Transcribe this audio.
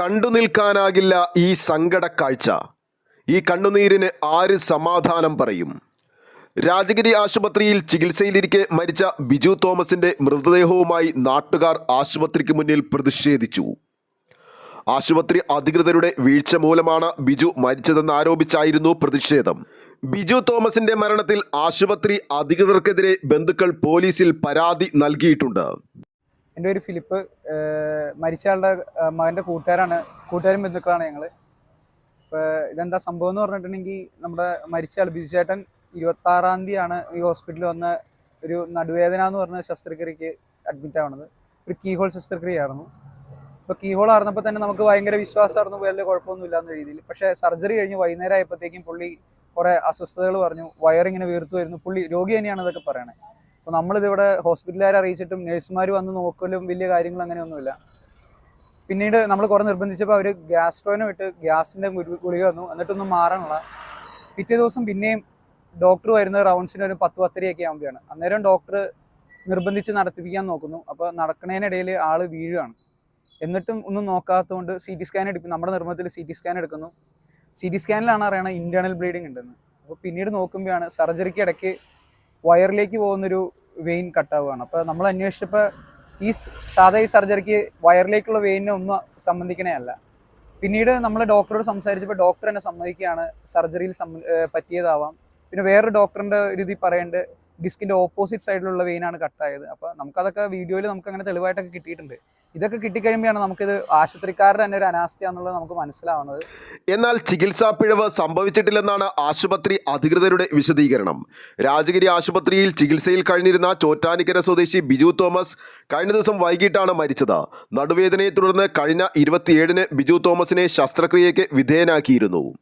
കണ്ടു നിൽക്കാനാകില്ല ഈ സങ്കട കാഴ്ച ഈ കണ്ണുനീരിന് ആര് സമാധാനം പറയും? രാജഗിരി ആശുപത്രിയിൽ ചികിത്സയിലിരിക്കെ മരിച്ച ബിജു തോമസിന്റെ മൃതദേഹവുമായി നാട്ടുകാർ ആശുപത്രിക്ക് മുന്നിൽ പ്രതിഷേധിച്ചു. ആശുപത്രി അധികൃതരുടെ വീഴ്ച മൂലമാണ് ബിജു മരിച്ചതെന്ന് ആരോപിച്ചായിരുന്നു പ്രതിഷേധം. ബിജു തോമസിന്റെ മരണത്തിൽ ആശുപത്രി അധികൃതർക്കെതിരെ ബന്ധുക്കൾ പോലീസിൽ പരാതി നൽകിയിട്ടുണ്ട്. എന്റെ പേര് ഫിലിപ്പ്. മരിച്ച ആളുടെ മകന്റെ കൂട്ടുകാരാണ് കൂട്ടുകാരും ബന്ധുക്കളാണ് ഞങ്ങൾ ഇപ്പോൾ ഇതെന്താ സംഭവം എന്ന് പറഞ്ഞിട്ടുണ്ടെങ്കിൽ നമ്മുടെ മരിച്ച ആൾ ബിജു ചേട്ടൻ ഇരുപത്താറാം തീയതിയാണ് ഈ ഹോസ്പിറ്റലിൽ വന്ന ഒരു നടുവേദന എന്ന് പറഞ്ഞ ശസ്ത്രക്രിയക്ക് അഡ്മിറ്റ് ആവണത്. ഒരു കീഹോൾ ശസ്ത്രക്രിയയായിരുന്നു. ഇപ്പോൾ കീഹോൾ ആയിരുന്നപ്പോൾ തന്നെ നമുക്ക് ഭയങ്കര വിശ്വാസമായിരുന്നു വലിയ കുഴപ്പമൊന്നുമില്ല എന്ന രീതിയിൽ. പക്ഷേ സർജറി കഴിഞ്ഞ് വൈകുന്നേരം ആയപ്പോഴത്തേക്കും പുള്ളി കുറേ അസ്വസ്ഥതകൾ പറഞ്ഞു വയറിങ്ങനെ വീർത്തു വരുന്നു. പുള്ളി രോഗി തന്നെയാണ് ഇതൊക്കെ പറയണത് അപ്പോൾ നമ്മളിതിവിടെ ഹോസ്പിറ്റലുകാരെ അറിയിച്ചിട്ടും നഴ്സുമാർ വന്ന് നോക്കലും വലിയ കാര്യങ്ങൾ അങ്ങനെയൊന്നുമില്ല. പിന്നീട് നമ്മൾ കുറേ നിർബന്ധിച്ചപ്പോൾ അവർ ഗ്യാസ്ട്രോയിന് വിട്ട് ഗ്യാസിന്റെ ഗുളിക വന്നു. എന്നിട്ടൊന്നും മാറാനുള്ള. പിറ്റേ ദിവസം പിന്നെയും ഡോക്ടർ വരുന്നത് റൗണ്ട്സിന് ഒരു പത്ത് പത്തരയൊക്കെ ആകുമ്പോഴാണ് അന്നേരം ഡോക്ടർ നിർബന്ധിച്ച് നടത്തിപ്പിക്കാൻ നോക്കുന്നു. അപ്പോൾ നടക്കുന്നതിനിടയിൽ ആൾ വീഴുകയാണ് എന്നിട്ടും ഒന്നും നോക്കാത്തതുകൊണ്ട് സി ടി സ്കാൻ എടുക്കും. നമ്മുടെ നിർമ്മത്തിൽ സി ടി സ്കാൻ എടുക്കുന്നു. സി ടി സ്കാനിലാണ് അറിയണത് ഇന്റേണൽ ബ്ലീഡിങ് ഉണ്ടെന്ന്. അപ്പോൾ പിന്നീട് നോക്കുമ്പോഴാണ് സർജറിക്ക് ഇടയ്ക്ക് വയറിലേക്ക് പോകുന്നൊരു വെയിൻ കട്ടാവുകയാണ് അപ്പോൾ നമ്മൾ അന്വേഷിച്ചപ്പോൾ ഈ സാധാ ഈ സർജറിക്ക് വയറിലേക്കുള്ള വെയിനെ ഒന്നും സംബന്ധിക്കണേ അല്ല പിന്നീട് നമ്മൾ ഡോക്ടറോട് സംസാരിച്ചപ്പോൾ ഡോക്ടർ തന്നെ സമ്മതിക്കുകയാണ്. സർജറിയിൽ പറ്റിയതാവാം. പിന്നെ വേറൊരു ഡോക്ടറിന്റെ ഒരു ഇതിൽ പറയുന്നുണ്ട് ഡിസ്കിന്റെ ഓപ്പോസിറ്റ് സൈഡിലുള്ള വെയിനാണ് കട്ടായത്. അപ്പോൾ നമുക്കതൊക്കെ വീഡിയോയിൽ നമുക്ക് അങ്ങനെ തെളിവായിട്ടൊക്കെ കിട്ടിയിട്ടുണ്ട്. ഇതൊക്കെ കിട്ടിക്കഴിയുമ്പോഴാണ് നമുക്കിത് ആശുപത്രിക്കാരുടെ തന്നെ ഒരു അനാസ്ഥയാണെന്നുള്ളത് നമുക്ക് മനസ്സിലാവുന്നത്. എന്നാൽ ചികിത്സാ പിഴവ് സംഭവിച്ചിട്ടില്ലെന്നാണ് ആശുപത്രി അധികൃതരുടെ വിശദീകരണം. രാജഗിരി ആശുപത്രിയിൽ ചികിത്സയിൽ കഴിഞ്ഞിരുന്ന ചോറ്റാനിക്കര സ്വദേശി ബിജു തോമസ് കഴിഞ്ഞ ദിവസം വൈകിട്ടാണ് മരിച്ചത്. നടുവേദനയെ തുടർന്ന് കഴിഞ്ഞ ഇരുപത്തിയേഴിന് ബിജു തോമസിനെ ശസ്ത്രക്രിയയ്ക്ക് വിധേയനാക്കിയിരുന്നു.